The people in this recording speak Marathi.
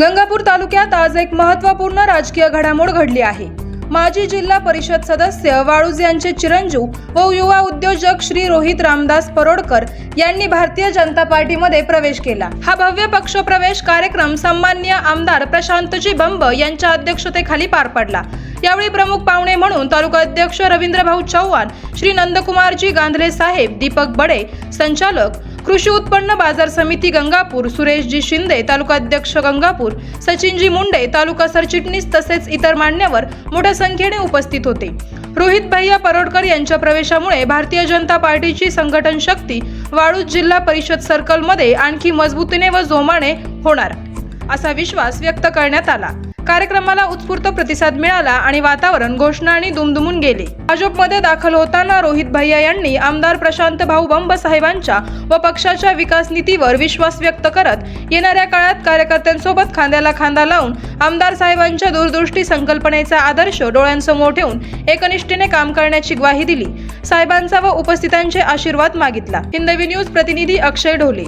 गंगापूर तालुक्यात आज एक महत्त्वपूर्ण राजकीय घडामोड घडली आहे. माजी जिल्हा परिषद सदस्य वाळूज यांचे चिरंजीव व युवा उद्योजक श्री रोहित रामदास परोडकर यांनी भारतीय जनता पार्टीमध्ये प्रवेश केला. हा भव्य पक्ष प्रवेश कार्यक्रम सन्मान्य आमदार प्रशांतजी बंब यांच्या अध्यक्षतेखाली पार पडला. यावेळी प्रमुख पाहुणे म्हणून तालुका अध्यक्ष रवींद्रभाऊ चव्हाण श्री नंदकुमारजी गांधले साहेब दीपक बडे संचालक कृषी उत्पन्न बाजार समिती गंगापूर सुरेशजी शिंदे तालुकाध्यक्ष गंगापूर सचिनजी मुंडे तालुका सरचिटणीस तसेच इतर मान्यवर मोठ्या संख्येने उपस्थित होते. रोहित भैया परोडकर यांच्या प्रवेशामुळे भारतीय जनता पार्टीची संघटन शक्ती वाळूज जिल्हा परिषद सर्कलमध्ये आणखी मजबूतीने व जोमाने होणार असा विश्वास व्यक्त करण्यात आला. कार्यक्रमाला उत्स्फूर्त प्रतिसाद मिळाला आणि वातावरण घोषणाने दुमदुमून गेले. भाजपमध्ये दाखल होताना रोहित भैया यांनी आमदार प्रशांत भाऊ बंब साहेबांच्या व पक्षाच्या विकास नीतीवर विश्वास व्यक्त करत येणाऱ्या काळात कार्यकर्त्यांसोबत खांद्याला खांदा लावून आमदार साहेबांच्या दूरदृष्टी संकल्पनेचा आदर्श डोळ्यांसमोर ठेवून एकनिष्ठेने काम करण्याची ग्वाही दिली. साहेबांचा व उपस्थितांचे आशीर्वाद मागितला. हिंदवी न्यूज प्रतिनिधी अक्षय ढोले.